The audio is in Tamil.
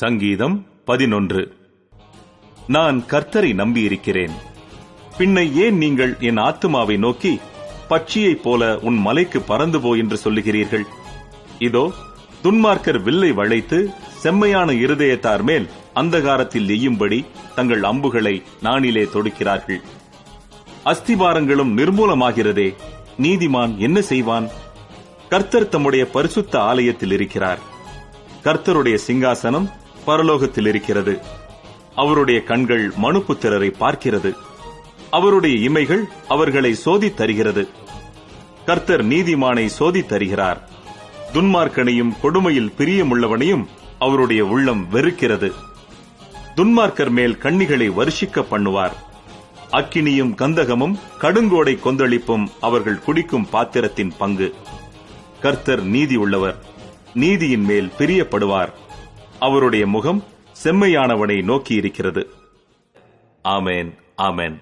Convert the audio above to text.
சங்கீதம் பதினொன்று. நான் கர்த்தரை நம்பியிருக்கிறேன். பின்னை ஏன் நீங்கள் என் ஆத்துமாவை நோக்கி பட்சியைப் போல உன் மலைக்கு பறந்து போ என்று சொல்லுகிறீர்கள்? இதோ துன்மார்க்கர் வில்லை வளைத்து செம்மையான இருதயத்தார் மேல் அந்தகாரத்தில் எய்யும்படி தங்கள் அம்புகளை நாணிலே தொடுக்கிறார்கள். அஸ்திபாரங்களும் நிர்மூலமாகிறதே நீதிமான் என்ன செய்வான்? கர்த்தர் தம்முடைய பரிசுத்த ஆலயத்தில் இருக்கிறார். கர்த்தருடைய சிங்காசனம் பரலோகத்தில் இருக்கிறது அவருடைய கண்கள் மனுப்புத்திரரை பார்க்கிறது. அவருடைய இமைகள் அவர்களை சோதித் தருகிறது. கர்த்தர் நீதிமானை சோதித் தருகிறார். துன்மார்க்கனையும் கொடுமையில் பிரியமுள்ளவனையும் அவருடைய உள்ளம் வெறுக்கிறது. துன்மார்க்கர் மேல் கண்ணிகளை வருஷிக்க பண்ணுவார். அக்கினியும் கந்தகமும் கடுங்கோடை கொந்தளிப்பும் அவர்கள் குடிக்கும் பாத்திரத்தின் பங்கு. கர்த்தர் நீதி உள்ளவர். நீதியின் மேல் பிரியப்படுவார். அவருடைய முகம் செம்மையானவனை நோக்கியிருக்கிறது. ஆமேன் ஆமேன்.